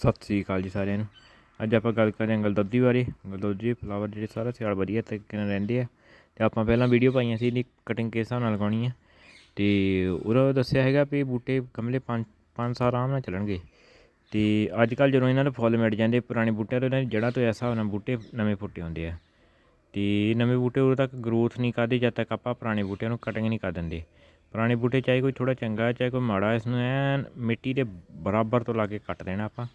ਸਤਿ ਸ੍ਰੀ ਅਕਾਲ ਜੀ ਸਾਰਿਆਂ ਨੂੰ। ਅੱਜ ਆਪਾਂ ਗੱਲ ਕਰਾਂਗੇ ਗਲਦੌਦੀ ਬਾਰੇ। ਗਲਦੌਦੀ ਫਲਾਵਰ ਜਿਹੜੇ ਸਾਰਾ ਸਿਆਲ ਵਧੀਆ ਤਰੀਕੇ ਨਾਲ ਰਹਿੰਦੇ ਆ। ਤੇ ਆਪਾਂ ਪਹਿਲਾਂ ਵੀਡੀਓ ਪਾਈਆਂ ਸੀ, ਇਹਦੀ ਕਟਿੰਗ ਕਿਸ ਹਿਸਾਬ ਨਾਲ ਲਗਾਉਣੀ ਆ। ਤੇ ਉਹਦਾ ਦੱਸਿਆ ਹੈਗਾ ਵੀ ਬੂਟੇ ਗਮਲੇ ਪੰਜ ਪੰਜ ਸਾਲ ਆਰਾਮ ਨਾਲ ਚੱਲਣਗੇ। ਤੇ ਅੱਜ ਕੱਲ ਜਦੋਂ ਇਹਨਾਂ ਦੇ ਫੁੱਲ ਮਿਟ ਜਾਂਦੇ, ਪੁਰਾਣੇ ਬੂਟਿਆਂ ਤੋਂ ਇਹਨਾਂ ਦੀ ਜੜ੍ਹਾਂ ਤੋਂ ਇਸ ਹਿਸਾਬ ਨਾਲ ਬੂਟੇ ਨਵੇਂ ਫੁੱਟੇ ਹੁੰਦੇ ਆ। ਤੇ ਨਵੇਂ ਬੂਟੇ ਉਦੋਂ ਤੱਕ ਗਰੋਥ ਨਹੀਂ ਕਰਦੇ, ਜਦ ਤੱਕ ਆਪਾਂ ਪੁਰਾਣੇ ਬੂਟਿਆਂ ਨੂੰ ਕਟਿੰਗ ਨਹੀਂ ਕਰ ਦਿੰਦੇ। ਪੁਰਾਣੇ ਬੂਟੇ ਚਾਹੇ ਕੋਈ ਥੋੜਾ ਚੰਗਾ, ਚਾਹੇ ਕੋਈ ਮਾੜਾ, ਇਸ ਨੂੰ ਐਨ ਮਿੱਟੀ ਦੇ ਬਰਾਬਰ ਤੋਂ ਲਾ ਕੇ ਕੱਟ ਦੇਣਾ ਆਪਾਂ।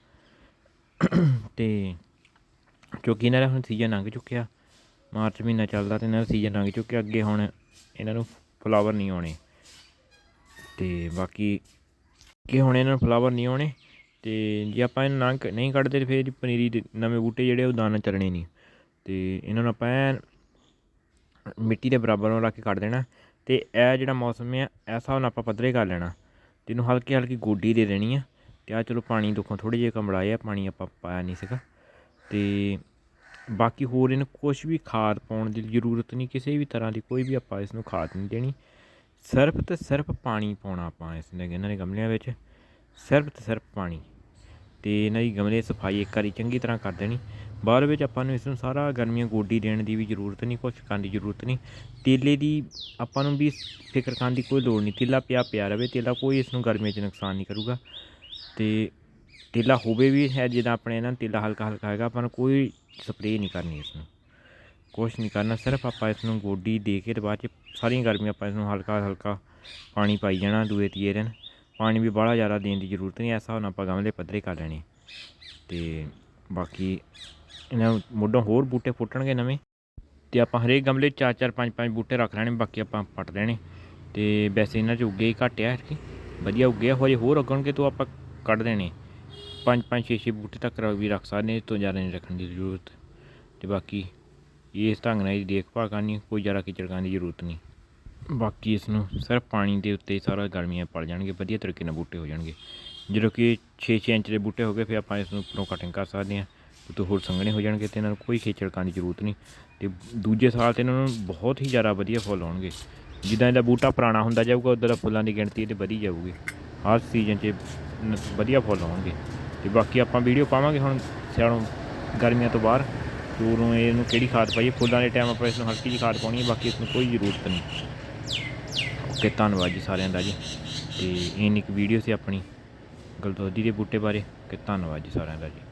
ਤੇ ਕਿਉਂਕਿ ਇਹਨਾਂ ਦਾ ਹੁਣ ਸੀਜ਼ਨ ਲੰਘ ਚੁੱਕਿਆ, ਮਾਰਚ ਮਹੀਨਾ ਚੱਲਦਾ ਤੇ ਇਹਨਾਂ ਦਾ ਸੀਜ਼ਨ ਲੰਘ ਚੁੱਕਿਆ, ਅੱਗੇ ਹੁਣ ਇਹਨਾਂ ਨੂੰ ਫਲਾਵਰ ਨਹੀਂ ਆਉਣੇ। ਤੇ ਬਾਕੀ ਕਿ ਹੁਣ ਇਹਨਾਂ ਨੂੰ ਫਲਾਵਰ ਨਹੀਂ ਆਉਣੇ ਤੇ ਜੇ ਆਪਾਂ ਇਹਨੂੰ ਨਾ ਨਹੀਂ ਕੱਢਦੇ ਤੇ ਫਿਰ ਪਨੀਰੀ ਦੇ ਨਵੇਂ ਬੂਟੇ ਜਿਹੜੇ ਉਹ ਦਾਣਾ ਚੱਲਣੇ ਨਹੀਂ। ਤੇ ਇਹਨਾਂ ਨੂੰ ਆਪਾਂ ਮਿੱਟੀ ਦੇ ਬਰਾਬਰ ਨੂੰ ਰੱਖ ਕੇ ਕੱਢ ਦੇਣਾ ਤੇ ਇਹ ਜਿਹੜਾ ਮੌਸਮ ਹੈ ਐਸਾ ਹੁਣ ਆਪਾਂ ਪੱਧਰੇ ਕਰ ਲੈਣਾ। ਤੇ ਇਹਨੂੰ ਹਲਕੀ ਹਲਕੀ ਗੋਡੀ ਦੇ ਦੇਣੀ ਆ। ਤੇ ਆ ਚਲੋ ਪਾਣੀ ਦੇਖੋ ਥੋੜੇ ਜਿਹੇ ਕਮੜਾਏ ਪਾਣੀ ਆਪਾਂ ਪਾਇਆ ਨਹੀਂ ਸੀਗਾ। ਤੇ ਬਾਕੀ ਹੋਰ ਇਹਨੂੰ ਕੁਝ ਵੀ ਖਾਦ ਪਾਉਣ ਦੀ ਜ਼ਰੂਰਤ ਨਹੀਂ, ਕਿਸੇ ਵੀ ਤਰ੍ਹਾਂ ਦੀ ਕੋਈ ਵੀ ਆਪਾਂ ਇਸ ਨੂੰ ਖਾਦ ਨਹੀਂ ਦੇਣੀ। ਸਿਰਫ ਤੇ ਸਿਰਫ ਪਾਣੀ ਪਾਉਣਾ ਆਪਾਂ ਇਸ ਨੇ ਇਹਨਾਂ ਦੇ ਗਮਲਿਆਂ ਵਿੱਚ। ਸਿਰਫ ਤੇ ਸਿਰਫ ਪਾਣੀ। ਤੇ ਇਹਨਾਂ ਦੀ ਗਮਲੇ ਸਫ਼ਾਈ ਇੱਕ ਵਾਰੀ ਚੰਗੀ ਤਰ੍ਹਾਂ ਕਰ ਦੇਣੀ। ਬਾਅਦ ਵਿੱਚ ਆਪਾਂ ਨੂੰ ਇਸ ਨੂੰ ਸਾਰਾ ਗਰਮੀਆਂ ਗੋਡੀ ਦੇਣ ਦੀ ਵੀ ਜ਼ਰੂਰਤ ਨਹੀਂ, ਕੁਛ ਕਰਨ ਦੀ ਜ਼ਰੂਰਤ ਨਹੀਂ। ਤੇਲੇ ਦੀ ਆਪਾਂ ਨੂੰ ਵੀ ਫਿਕਰ ਕਰਨ ਦੀ ਕੋਈ ਲੋੜ ਨਹੀਂ। ਤੇਲਾ ਪਿਆ ਪਿਆ ਰਵੇ, ਤੇਲਾ ਕੋਈ ਇਸ ਨੂੰ ਗਰਮੀਆਂ 'ਚ ਨੁਕਸਾਨ ਨਹੀਂ ਕਰੂਗਾ। ਅਤੇ ਤੇਲਾ ਹੋਵੇ ਵੀ ਹੈ, ਜਿੱਦਾਂ ਆਪਣੇ ਨਾ ਤੇਲਾ ਹਲਕਾ ਹਲਕਾ ਹੈਗਾ, ਆਪਾਂ ਨੂੰ ਕੋਈ ਸਪਰੇਅ ਨਹੀਂ ਕਰਨੀ ਇਸ ਨੂੰ। ਕੁਛ ਨਹੀਂ ਕਰਨਾ, ਸਿਰਫ ਆਪਾਂ ਇਸ ਨੂੰ ਗੋਡੀ ਦੇ ਕੇ ਤੇ ਬਾਅਦ 'ਚ ਸਾਰੀਆਂ ਗਰਮੀਆਂ ਆਪਾਂ ਇਸ ਨੂੰ ਹਲਕਾ ਹਲਕਾ ਪਾਣੀ ਪਾਈ ਜਾਣਾ ਦੂਏ ਤੀਏ ਦਿਨ। ਪਾਣੀ ਵੀ ਬਾਹਲਾ ਜ਼ਿਆਦਾ ਦੇਣ ਦੀ ਜ਼ਰੂਰਤ ਨਹੀਂ, ਐਸਾ ਹੁਣ ਆਪਾਂ ਗਮਲੇ ਪੱਧਰੇ ਕਰ ਲੈਣੇ। ਤੇ ਬਾਕੀ ਇਹਨਾਂ ਮੁੱਢੋਂ ਹੋਰ ਬੂਟੇ ਫੁੱਟਣਗੇ ਨਵੇਂ। ਤੇ ਆਪਾਂ ਹਰੇਕ ਗਮਲੇ 'ਚ ਚਾਰ ਚਾਰ ਪੰਜ ਪੰਜ ਬੂਟੇ ਰੱਖ ਲੈਣੇ, ਬਾਕੀ ਆਪਾਂ ਪੱਟ ਦੇਣੇ। ਤੇ ਵੈਸੇ ਇਹਨਾਂ 'ਚ ਉੱਗੇ ਹੀ ਘੱਟ ਆ ਕਿ ਵਧੀਆ ਉੱਗੇ ਆ ਹੋਏ ਹੋਰ ਉੱਗਣਗੇ ਤਾਂ ਆਪਾਂ ਕੱਢ ਦੇਣੇ। ਪੰਜ ਪੰਜ ਛੇ ਛੇ ਬੂਟੇ ਤੱਕ ਰ- ਵੀ ਰੱਖ ਸਕਦੇ ਇਸ ਤੋਂ ਜ਼ਿਆਦਾ ਨਹੀਂ ਰੱਖਣ ਦੀ ਜ਼ਰੂਰਤ। ਤੇ ਬਾਕੀ ਇਸ ਢੰਗ ਨਾਲ ਇਹਦੀ ਦੇਖਭਾਲ ਕਰਨੀ, ਕੋਈ ਜ਼ਿਆਦਾ ਕੀਚੜ ਕਰਨ ਦੀ ਜ਼ਰੂਰਤ ਨਹੀਂ। ਬਾਕੀ ਇਸ ਨੂੰ ਸਿਰਫ ਪਾਣੀ ਦੇ ਉੱਤੇ ਸਾਰਾ ਗਰਮੀਆਂ ਪੜ ਜਾਣਗੇ, ਵਧੀਆ ਤਰੀਕੇ ਨਾਲ ਬੂਟੇ ਹੋ ਜਾਣਗੇ। ਜਦੋਂ ਕਿ 6-6 ਇੰਚ ਦੇ ਬੂਟੇ ਹੋ ਗਏ, ਫਿਰ ਆਪਾਂ ਇਸ ਨੂੰ ਉੱਪਰੋਂ ਕਟਿੰਗ ਕਰ ਸਕਦੇ ਹਾਂ। ਉਤੋਂ ਹੋਰ ਸੰਘਣੇ ਹੋ ਜਾਣਗੇ ਤੇ ਇਹਨਾਂ ਨੂੰ ਕੋਈ ਖੇਚਲ ਕਰਨ ਦੀ ਜ਼ਰੂਰਤ ਨਹੀਂ। ਤੇ ਦੂਜੇ ਸਾਲ ਤੇ ਇਹਨਾਂ ਨੂੰ ਬਹੁਤ ਹੀ ਜ਼ਿਆਦਾ ਵਧੀਆ ਫੁੱਲ ਆਉਣਗੇ। ਜਿੱਦਾਂ ਇਹਦਾ ਬੂਟਾ ਪੁਰਾਣਾ ਹੁੰਦਾ ਜਾਊਗਾ, ਉਦੋਂ ਦਾ ਫੁੱਲਾਂ ਦੀ ਗਿਣਤੀ ਇਹਦੇ ਵਧੀ ਜਾਊਗੀ। ਹਰ ਸੀਜ਼ਨ 'ਚ ਨ- ਵਧੀਆ ਫੁੱਲ ਆਉਣਗੇ ਤੇ ਬਾਕੀ ਆਪਾਂ ਵੀਡੀਓ ਪਾਵਾਂਗੇ ਹੁਣ ਸਿਆਲੋਂ ਗਰਮੀਆਂ ਤੋਂ ਬਾਹਰ। ਤੇ ਉਦੋਂ ਇਹਨੂੰ ਕਿਹੜੀ ਖਾਦ ਪਾਈਏ? ਫੁੱਲਾਂ ਦੇ ਟਾਈਮ ਆਪਾਂ ਇਸ ਨੂੰ ਹਲਕੀ ਜਿਹੀ ਖਾਦ ਪਾਉਣੀ ਹੈ, ਬਾਕੀ ਇਸ ਨੂੰ ਕੋਈ ਜ਼ਰੂਰਤ ਨਹੀਂ। ਓਕੇ, ਧੰਨਵਾਦ ਜੀ ਸਾਰਿਆਂ ਦਾ ਜੀ। ਤੇ ਇੰਨੀ ਕੁ ਵੀਡੀਓ ਸੀ ਆਪਣੀ ਗਲਦੋਦੀ ਦੇ ਬੂਟੇ ਬਾਰੇ। ਕਿ ਧੰਨਵਾਦ ਜੀ ਸਾਰਿਆਂ ਦਾ ਜੀ।